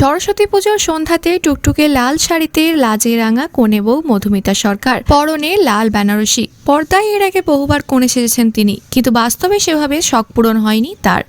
সরস্বতী পুজোর সন্ধ্যাতে টুকটুকে লাল শাড়িতে লাজে রাঙা কনে বউ মধুমিতা সরকার, পরনে লাল বেনারসি। পর্দায় এর আগে বহুবার কনে সেজেছেন তিনি, কিন্তু বাস্তবে সেভাবে শখ পূরণ হয়নি তার।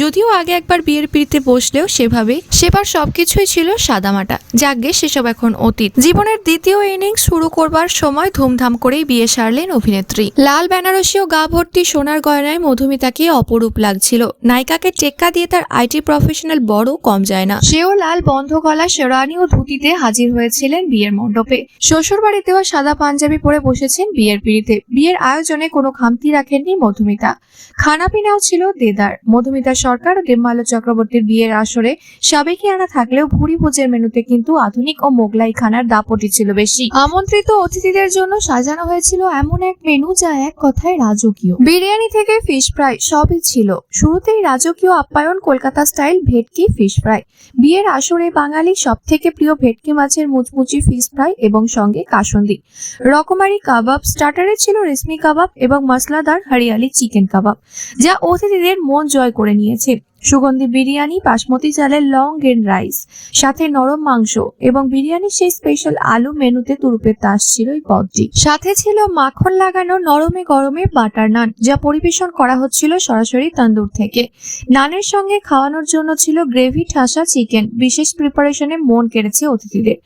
যদিও আগে একবার বিয়ের পিড়িতে বসলেও সেভাবে সেবার সবকিছুই ছিল সাদামাটা। যাগ্গে সেসব এখন অতীত। জীবনের দ্বিতীয় ইনিংস শুরু করবার সময় ধুমধাম করেই বিয়ে সারলেন অভিনেত্রী। লাল বেনারসি ও গা ভর্তি সোনার গয়নায় মধুমিতাকে অপরূপ লাগছিল। নায়িকাকে টেক্কা দিয়ে তার আইটি প্রফেশনাল বড় কম যায় না। সেও লাল বন্ধ গলা শেরানি ও ধুতিতে হাজির হয়েছিলেন বিয়ের মণ্ডপে। শ্বশুর বাড়িতেও সাদা পাঞ্জাবি পরে বসেছেন বিয়ের পিড়িতে। বিয়ের আয়োজনে কোনো খামতি রাখেননি মধুমিতা। খানাপিনাও ছিল দেদার। মধুমিতা সরকার ও দেবমাল্য চক্রবর্তীর বিয়ের আসরে সাবেকি আনা থাকলেও ভুরি ভোজের মেনুতে কিন্তু আধুনিক ও মোগলাই খানার দাপটি ছিল বেশি। আমন্ত্রিত অতিথিদের জন্য সাজানো হয়েছিল এমন এক মেনু যা এক কথায় রাজকীয়। বিরিয়ানি থেকে ফিশ ফ্রাই সবই ছিল। শুরুতেই রাজকীয় আপ্যায়ন Kolkata style bhetki fish fry. বিয়ের আসরে বাঙালি সব থেকে প্রিয় ভেটকি মাছের মুচমুচি ফিশ ফ্রাই এবং সঙ্গে কাসন্দি। রকমারি কাবাব, স্টার্টারে ছিল রেশমি কাবাব এবং মশলাদার হরিয়ালি চিকেন কাবাব, যা অতিথিদের মন জয় করে নিয়েছে। সুগন্ধি বিরিয়ানি, বাসমতি চালের লং গ্রেন রাইস, সাথে নরম মাংস এবং বিরিয়ানির সেই স্পেশাল আলু মেনুতে তুরুপের তাস ছিল এই পদটি। সাথে ছিল মাখন লাগানো নরমে গরমে বাটার নান, যা পরিবেশন করা হচ্ছিল সরাসরি তন্দুর থেকে। নানের সঙ্গে খাওয়ানোর জন্য ছিল গ্রেভি ঠাসা চিকেন, বিশেষ প্রিপারেশনে মন কেড়েছে অতিথিদের।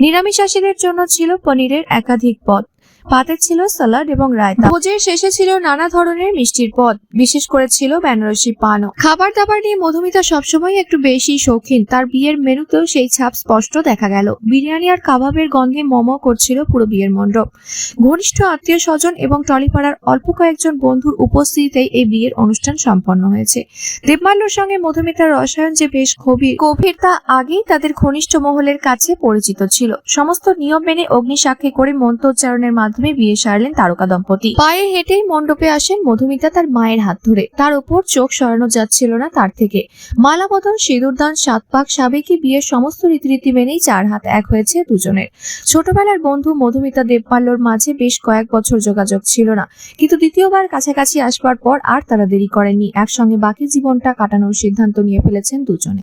নিরামিষাসীদের জন্য ছিল পনিরের একাধিক পদ। পাতে ছিল সালাড এবং রায়তা। ভোজের শেষে ছিল নানা ধরনের মিষ্টির পদ, বিশেষ করে ছিল বেনারসি পানও। খাবার দাবার নিয়ে মধুমিতা সবসময় একটু বেশি শৌখিন, তার বিয়ের মেনুতেও সেই ছাপ স্পষ্ট দেখা গেল। বিরিয়ানি আর কাবাবের গন্ধে মম করছিল পুরো বিয়ের মণ্ডপ। ঘনিষ্ঠ আত্মীয় স্বজন এবং টলিপাড়ার অল্প কয়েকজন বন্ধুর উপস্থিতিতেই এই বিয়ের অনুষ্ঠান সম্পন্ন হয়েছে। দেবমাল্যর সঙ্গে মধুমিতার রসায়ন যে বেশ গভীর গভীর তা আগেই তাদের ঘনিষ্ঠ মহলের কাছে পরিচিত ছিল। সমস্ত নিয়ম মেনে অগ্নিসাক্ষী করে মন্ত্রোচ্চারণের মাধ্যমে বিয়ে সারলেন তারকা দম্পতি। পায়ে হেঁটেই মণ্ডপে আসেন মধুমিতা তার মায়ের হাত ধরে। তার উপর চোখ সরানো যাচ্ছিল না তার থেকে। মালা বদল সিঁদুরদান সাত পাক সাবেকি বিয়ের সমস্ত রীতিরীতি মেনেই চার হাত এক হয়েছে দুজনের। ছোটবেলার বন্ধু মধুমিতা দেবপাল্লর মাঝে বেশ কয়েক বছর যোগাযোগ ছিল না। কিন্তু দ্বিতীয়বার কাছাকাছি আসবার পর আর তারা দেরি করেননি। একসঙ্গে বাকি জীবনটা কাটানোর সিদ্ধান্ত নিয়ে ফেলেছেন দুজনে।